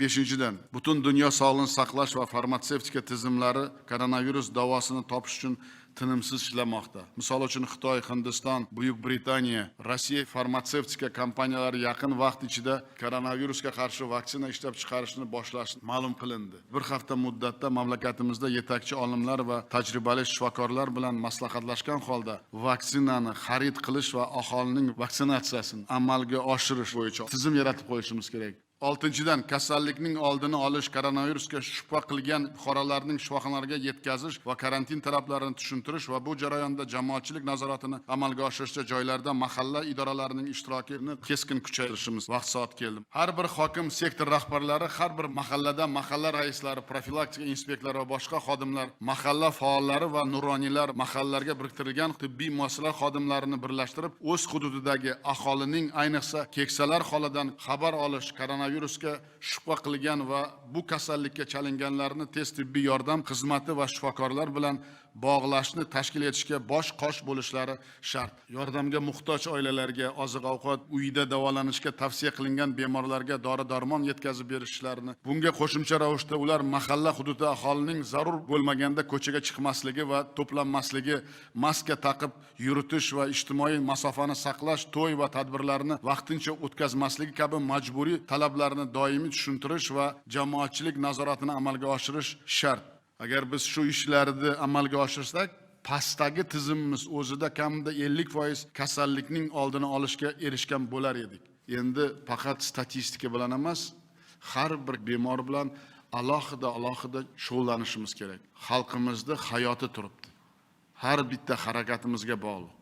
beshinchidan butun dunyo sog'liqni saqlash va farmatsevtika tizimlari koronavirus davosini topish uchun tinimsiz ishlamoqda. Misol uchun xitoy hindiston buyuk britaniya rossiya farmatsevtika kompaniyalari yaqin vaqt ichida koronavirusga qarshi vaksina ishlab chiqarishni boshlashi ma'lum qilindi. Bir hafta muddatda mamlakatimizda yetakchi olimlar va tajribali shifokorlar bilan maslahatlashgan holda vaksinani xarid qilish va aholining vaksinatsiyasini amalga oshirish bo'yicha tizim yaratib qo'yishimiz kerak. Oltinchidan kasallikning oldini olish koronavirusga shubha qilgan fuqarolarning shifoxonalarga yetkazish va karantin talablarini tushuntirish va bu jarayonda jamoatchilik nazoratini amalga oshirishda joylarda mahalla idoralarining ishtirokini keskin kuchaytirishimiz vaqt soat keldi. Har bir hokim sektor rahbarlari har bir mahallada mahalla raislari profilaktika inspektori va boshqa xodimlar mahalla faollari va nuroniylar mahallalarga biriktirilgan tibbiy muassasalar xodimlarini birlashtirib o'z hududidagi aholining ayniqsa keksalar holidan xabar olish koronavirusga shubha qilgan va bu kasallikka chalinganlarni tez tibbiy yordam xizmati va shifokorlar bilan bog'lashni tashkil etishga bosh qosh bo'lishlari shart. Yordamga muhtoj oilalarga oziq ovqat uyda davolanishga tavsiya qilingan bemorlarga dori darmon yetkazib berishlarini bunga qo'shimcha ravishda ular mahalla hududi aholining zarur bo'lmaganda ko'chaga chiqmasligi va to'planmasligi maska taqib yuritish va ijtimoiy masofani saqlash to'y va tadbirlarni vaqtincha o'tkazmasligi kabi majburiy talablarni doimiy tushuntirish va jamoatchilik nazoratini amalga oshirish shart. Agar biz shu ishlarni amalga oshirsak pastdagi tizimimiz o'zida kamida ellik foiz kasallikning oldini olishga erishgan bo'lar edik. Endi faqat statistika bilan emas har bir bemor bilan alohida alohida shug'ullanishimiz kerak. Xalqimizni hayoti turibdi. Har bitta harakatimizga bog'liq